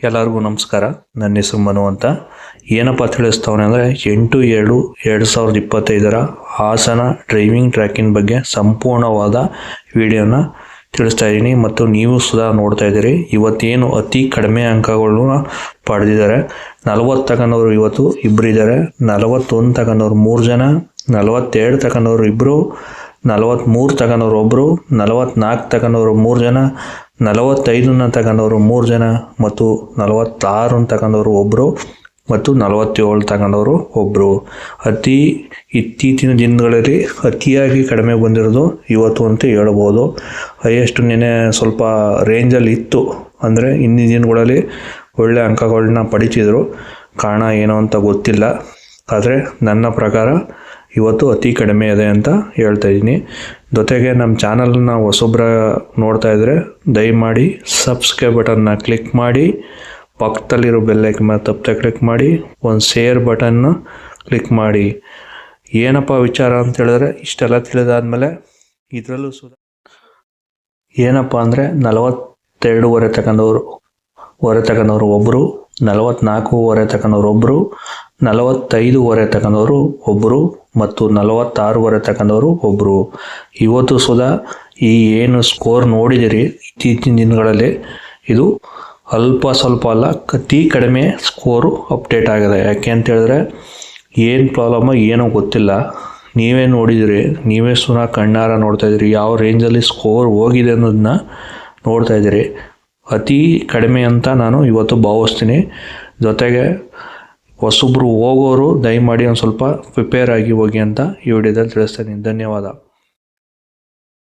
ಎಲ್ಲರಿಗೂ ನಮಸ್ಕಾರ. ನನ್ನ ಹೆಸರು ಮನು ಅಂತ. ಏನಪ್ಪ ತಿಳಿಸ್ತವನೆ ಅಂದರೆ ಎಂಟು ಏಳು ಎರಡು ಸಾವಿರದ ಇಪ್ಪತ್ತೈದರ ಹಾಸನ ಡ್ರೈವಿಂಗ್ ಟ್ರ್ಯಾಕಿನ ಬಗ್ಗೆ ಸಂಪೂರ್ಣವಾದ ವಿಡಿಯೋನ ತಿಳಿಸ್ತಾ ಇದ್ದೀನಿ. ಮತ್ತು ನೀವು ಸುಧಾ ನೋಡ್ತಾ ಇದ್ದೀರಿ. ಇವತ್ತೇನು ಅತಿ ಕಡಿಮೆ ಅಂಕಗಳನ್ನ ಪಡೆದಿದ್ದಾರೆ. ನಲವತ್ತು ತಗೊಂಡವ್ರು ಇವತ್ತು ಇಬ್ಬರಿದ್ದಾರೆ ನಲವತ್ತೊಂದು ತಗೊಂಡವ್ರು ಮೂರು ಜನ. ನಲವತ್ತೆರಡು ತಗೊಂಡವ್ರು ಇಬ್ಬರು ನಲವತ್ತ್ಮೂರು ತಗೊಂಡವ್ರು ಒಬ್ಬರು ನಲವತ್ತ್ನಾಲ್ಕು ತಗೊಂಡವ್ರು ಮೂರು ಜನ, ನಲವತ್ತೈದನ್ನ ತಗೊಂಡವರು ಮೂರು ಜನ ಮತ್ತು ನಲವತ್ತಾರನ್ನ ತಗೊಂಡವರು ಒಬ್ಬರು ಮತ್ತು ನಲವತ್ತೇಳು ತಗೊಂಡವರು ಒಬ್ಬರು ಅತಿ ಇತ್ತೀಚಿನ ದಿನಗಳಲ್ಲಿ ಅತಿಯಾಗಿ ಕಡಿಮೆ ಬಂದಿರೋದು ಇವತ್ತು ಅಂತ ಹೇಳ್ಬೋದು. ಹೈಯೆಸ್ಟ್ ನೆನೆ ಸ್ವಲ್ಪ ರೇಂಜಲ್ಲಿ ಇತ್ತು. ಅಂದರೆ ಹಿಂದಿನ ದಿನಗಳಲ್ಲಿ ಒಳ್ಳೆ ಅಂಕಗಳನ್ನ ಪಡಿತಿದ್ರು. ಕಾರಣ ಏನು ಅಂತ ಗೊತ್ತಿಲ್ಲ. ಆದರೆ ನನ್ನ ಪ್ರಕಾರ ಇವತ್ತು ಅತಿ ಕಡಿಮೆ ಇದೆ ಅಂತ ಹೇಳ್ತಾ ಇದ್ದೀನಿ. ಜೊತೆಗೆ ನಮ್ಮ ಚಾನಲ್ನ ಹೊಸೊಬ್ಬರ ನೋಡ್ತಾ ಇದ್ದರೆ ದಯಮಾಡಿ ಸಬ್ಸ್ಕ್ರೈಬ್ ಬಟನ್ನ ಕ್ಲಿಕ್ ಮಾಡಿ, ಪಕ್ಕದಲ್ಲಿರೋ ಬೆಲ್ಲೈಕ್ ಮೇಲೆ ತಪ್ಪದೆ ಕ್ಲಿಕ್ ಮಾಡಿ, ಒಂದು ಶೇರ್ ಬಟನ್ನ ಕ್ಲಿಕ್ ಮಾಡಿ. ಏನಪ್ಪ ವಿಚಾರ ಅಂತ ಹೇಳಿದ್ರೆ, ಇಷ್ಟೆಲ್ಲ ತಿಳಿದಾದ್ಮೇಲೆ ಇದರಲ್ಲೂ ಸುಧಾ ಏನಪ್ಪ ಅಂದರೆ ನಲವತ್ತೆರಡೂವರೆ ತಗೊಂಡವರು ಹೊರೆ ತಗೊಂಡವರು ಒಬ್ಬರು ನಲವತ್ನಾಲ್ಕೂವರೆ ತಗೊಂಡವ್ರು ಒಬ್ಬರು ನಲವತ್ತೈದೂವರೆ ತಗೊಂಡವರು ಒಬ್ಬರು ಮತ್ತು ನಲವತ್ತಾರು ತಗೊಂಡವರು ಒಬ್ಬರು ಇವತ್ತು ಸುಧಾ ಈ ಏನು ಸ್ಕೋರ್ ನೋಡಿದಿರಿ ಇತ್ತೀಚಿನ ದಿನಗಳಲ್ಲಿ, ಇದು ಅಲ್ಪ ಸ್ವಲ್ಪ ಅಲ್ಲ, ಅತಿ ಕಡಿಮೆ ಸ್ಕೋರು ಅಪ್ಡೇಟ್ ಆಗಿದೆ. ಯಾಕೆ ಅಂತ ಹೇಳಿದ್ರೆ, ಏನು ಪ್ರಾಬ್ಲಮ್ಮು ಏನೂ ಗೊತ್ತಿಲ್ಲ. ನೀವೇ ನೋಡಿದಿರಿ, ನೀವೇ ಸುನಾ ಕಣ್ಣಾರ ನೋಡ್ತಾ ಇದ್ದೀರಿ, ಯಾವ ರೇಂಜಲ್ಲಿ ಸ್ಕೋರ್ ಹೋಗಿದೆ ಅನ್ನೋದನ್ನ ನೋಡ್ತಾ ಇದ್ದೀರಿ. ಅತಿ ಕಡಿಮೆ ಅಂತ ನಾನು ಇವತ್ತು ಭಾವಿಸ್ತೀನಿ. ಜೊತೆಗೆ ಹೊಸಬ್ರು ಹೋಗೋರು ದಯಮಾಡಿ ಒಂದು ಸ್ವಲ್ಪ ಪ್ರಿಪೇರ್ ಆಗಿ ಹೋಗಿ ಅಂತ ಈ ವಿಡಿಯೋದಲ್ಲಿ ತಿಳಿಸ್ತೀನಿ. ಧನ್ಯವಾದ.